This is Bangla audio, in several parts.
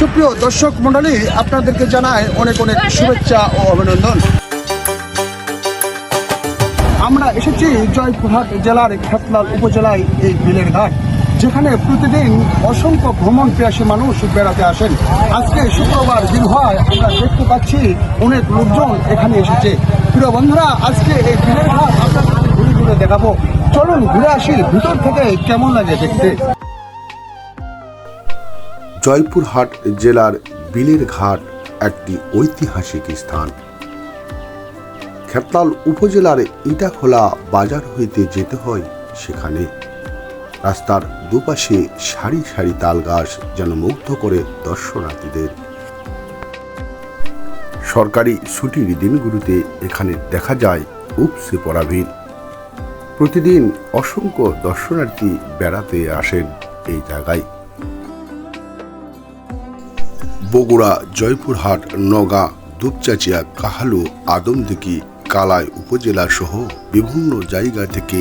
সুপ্রিয় দর্শক মণ্ডলী, আপনাদেরকে জানায় অনেক অনেক শুভেচ্ছা ও অভিনন্দন। আমরা এসেছি জয়পুরহাট জেলার খেতলাল উপজেলায় এই বিলের ঘাট, যেখানে প্রতিদিন অসংখ্য ভ্রমণ পিয়াসী মানুষ বেড়াতে আসেন। আজকে শুক্রবার দিন হয়, আমরা দেখতে পাচ্ছি অনেক লোকজন এখানে এসেছে। প্রিয় বন্ধুরা, আজকে এই বিলের ঘাট আপনাদের ঘুরে ঘুরে দেখাবো। চলুন ঘুরে আসি ভিতর থেকে কেমন লাগে দেখতে। জয়পুরহাট জেলার বিলের ঘাট একটি ঐতিহাসিক স্থান। খেতলাল উপজেলার ইটাখোলা বাজার হইতে যেতে হয় সেখানে। রাস্তার দুপাশে সারি সারি তাল গাছ যেন মুগ্ধ করে দর্শনার্থীদের। সরকারি ছুটির দিনগুলোতে এখানে দেখা যায় উপসে পড়া ভিড়। প্রতিদিন অসংখ্য দর্শনার্থী বেড়াতে আসেন এই জায়গায়। বগুড়া, জয়পুরহাট নগা দুপচাচিয়া, কাহালু, আদমদিঘি, কালাই উপজেলা সহ বিভিন্ন জায়গা থেকে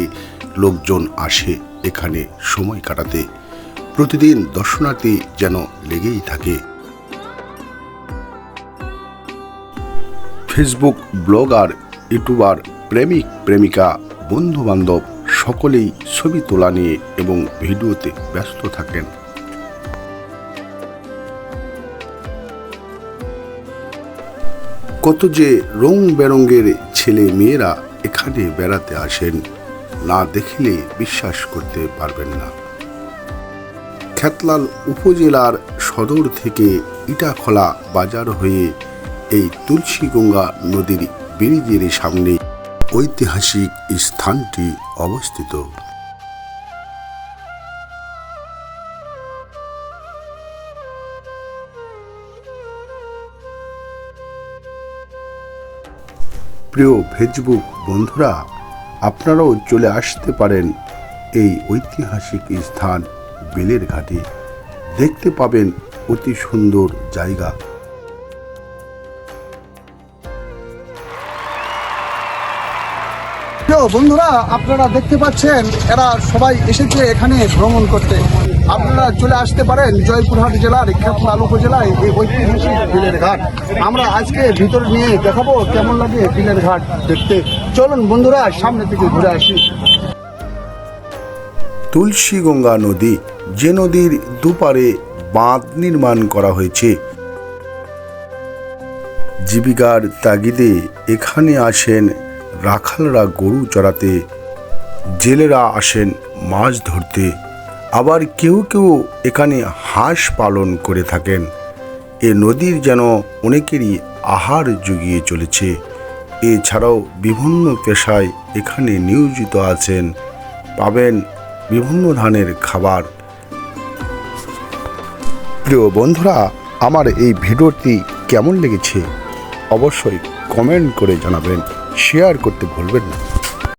লোকজন আসে এখানে সময় কাটাতে। প্রতিদিন দর্শনার্থী যেন লেগেই থাকে। ফেসবুক ব্লগার, ইউটিউবার, প্রেমিক, প্রেমিকা বন্ধু বান্ধব সকলেই ছবি তোলা নিয়ে এবং ভিডিওতে ব্যস্ত থাকেন। কত যে রং বেরঙ্গের ছেলে মেয়েরা এখানে বেড়াতে আসেন, না দেখিলে বিশ্বাস করতে পারবেন না। খেতলাল উপজেলার সদর থেকে ইটাখলা বাজার হয়ে এই তুলসীগঙ্গা নদীর ব্রিজের সামনে ঐতিহাসিক স্থানটি অবস্থিত। প্রিয় ফেসবুক বন্ধুরা, আপনারাও চলে আসতে পারেন এই ঐতিহাসিক স্থান বেলের ঘাটে। দেখতে পাবেন অতি সুন্দর জায়গা। বন্ধুরা, আপনারা দেখতে পাচ্ছেন, এরা সবাই এসেছে এখানে ভ্রমণ করতে। আপনারা চলে আসতে পারেন জয়পুরহাট জেলার খেতলাল উপজেলায় এই ঐতিহাসিক বিলের ঘাট। আমরা আজকে ভিতর নিয়ে দেখাবো কেমন লাগে বিলের ঘাট দেখতে। চলুন বন্ধুরা, সামনে থেকে ঘুরে আসি। তুলসীগঙ্গা নদী, যে নদীর দুপারে বাঁধ নির্মাণ করা হয়েছে। জীবিকার তাগিদে এখানে আসেন রাখালরা গরু চড়াতে, জেলেরা আসেন মাছ ধরতে। আবার কেউ কেউ এখানে হাঁস পালন করে থাকেন। এ নদীর যেন অনেকেরই আহার জুগিয়ে চলেছে। এছাড়াও বিভিন্ন পেশায় এখানে নিয়োজিত আছেন। পাবেন বিভিন্ন ধরনের খাবার। প্রিয় বন্ধুরা, আমার এই ভিডিওটি কেমন লেগেছে? অবশ্যই কমেন্ট করে জানাবেন। শেয়ার করতে ভুলবেন না।